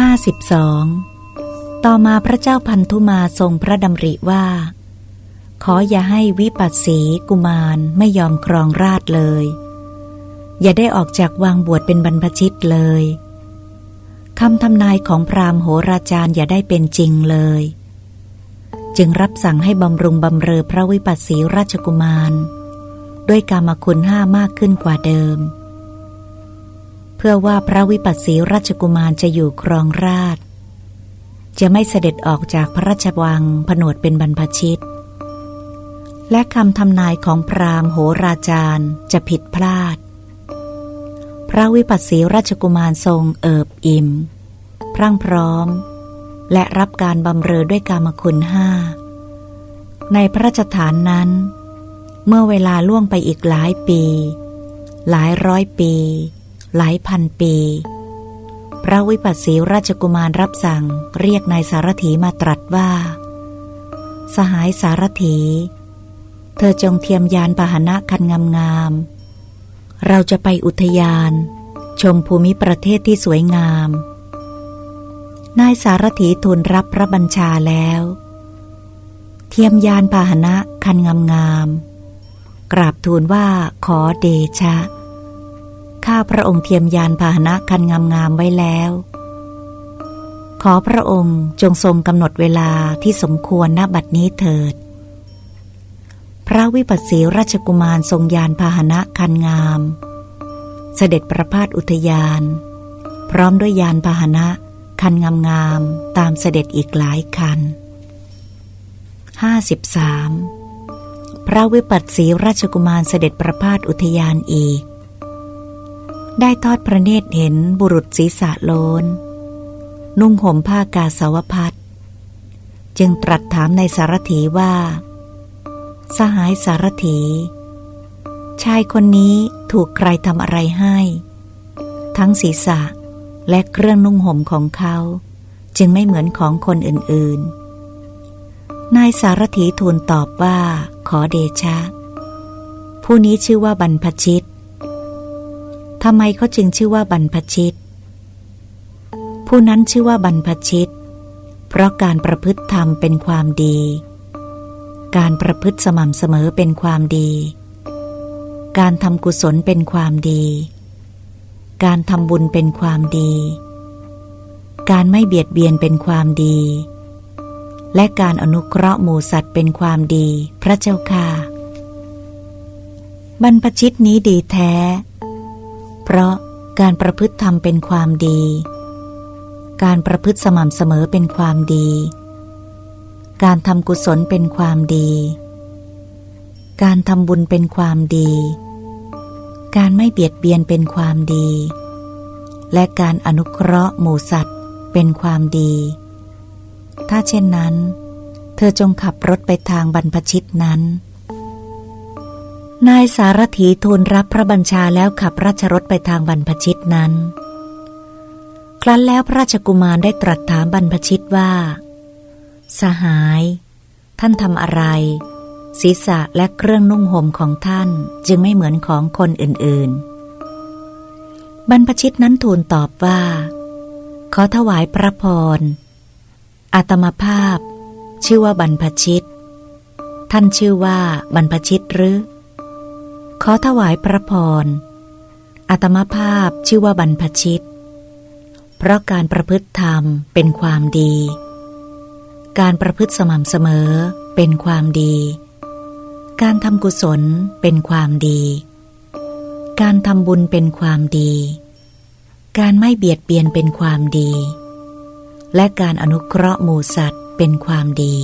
ห้าสิบสองต่อมาพระเจ้าพันธุมาทรงพระดำริว่า ขออย่าให้วิปัสสีกุมารไม่ยอมครองราชเลย อย่าได้ออกจากวางบวชเป็นบรรพชิตเลยคำทำนายของพราหมณ์โหราจารย์อย่าได้เป็นจริงเลย จึงรับสั่งให้บำรุงบำเรอพระวิปัสสีราชกุมาร ด้วยกามคุณห้ามากขึ้นกว่าเดิม พื่อว่าพระวิปัสสีราชกุมารจะอยู่ครองราช จะไม่เสด็จออกจากพระราชวังผนวดเป็นบรรพชิต และคำทำนายของพราหมณ์โหราจารย์จะผิดพลาด พระวิปัสสีราชกุมารทรงเอิบอิ่ม พรั่งพร้อม และรับการบำเรอด้วยกามคุณห้า ในพระราชฐานนั้น เมื่อเวลาล่วงไปอีกหลายปี หลายร้อยปี หลายพันปี พระวิปัสสีราชกุมารรับสั่งเรียกนายสารถีมาตรัสว่า สหายสารถี เธอจงเทียมยานพาหนะคันงามๆ เราจะไปอุทยาน ชมภูมิประเทศที่สวยงาม นายสารถีทูลรับพระบัญชาแล้ว เทียมยานพาหนะคันงามๆกราบทูลว่าขอเดชะ ข้าพระองค์เทียมยานพาหนะคันงามๆไว้แล้ว ขอพระองค์จงทรงกำหนดเวลาที่สมควรณบัดนี้เถิด พระวิปัสสีราชกุมารทรงยานพาหนะคันงาม เสด็จประพาสอุทยาน พร้อมด้วยยานพาหนะคันงามๆตามเสด็จอีกหลายคัน 53. พระวิปัสสีราชกุมารเสด็จประพาสอุทยานอีก ได้ทอดพระเนตรเห็นบุรุษศีรษะโลน นุ่งห่มผ้ากาสาวพัดจึงตรัสถามในสารถีว่า สหายสารถี ชายคนนี้ถูกใครทำอะไรให้ ทั้งศีรษะและเครื่องนุ่งห่มของเขา จึงไม่เหมือนของคนอื่นๆ นายสารถีทูลตอบว่า ขอเดชะ ผู้นี้ชื่อว่าบรรพชิต ทำไมเขาจึงชื่อว่าบรรพชิต ผู้นั้นชื่อว่าบรรพชิต เพราะการประพฤติธรรมเป็นความดี การประพฤติสม่ำเสมอเป็นความดี การทำกุศลเป็นความดี การทำบุญเป็นความดี การไม่เบียดเบียนเป็นความดี และการอนุเคราะห์หมูสัตว์เป็นความดี พระเจ้าค่ะบรรพชิตนี้ดีแท้ เพราะการประพฤติธรรมเป็นความดี การประพฤติสม่ำเสมอเป็นความดี การทำกุศลเป็นความดี การทำบุญเป็นความดี การไม่เบียดเบียนเป็นความดี และการอนุเคราะห์หมู่สัตว์เป็นความดี ถ้าเช่นนั้น เธอจงขับรถไปทางบรรพชิตนั้น นายสารถีทูลรับพระบัญชาแล้วขับราชรถไปทางบรรพชิตนั้น ครั้นแล้วพระราชกุมารได้ตรัสถามบรรพชิตว่า สหาย ท่านทำอะไร ศีรษะและเครื่องนุ่งห่มของท่านจึงไม่เหมือนของคนอื่นๆ บรรพชิตนั้นทูลตอบว่า ขอถวายพระพรอาตมาภาพ ชื่อว่าบรรพชิต ท่านชื่อว่าบรรพชิตหรือ ขอถวายพระพรอาตมาภาพชื่อว่าบรรพชิต เพราะการประพฤติธรรมเป็นความดี การประพฤติสม่ำเสมอเป็นความดี การทำกุศลเป็นความดี การทำบุญเป็นความดี การไม่เบียดเบียนเป็นความดี และการอนุเคราะห์หมู่สัตว์เป็นความดี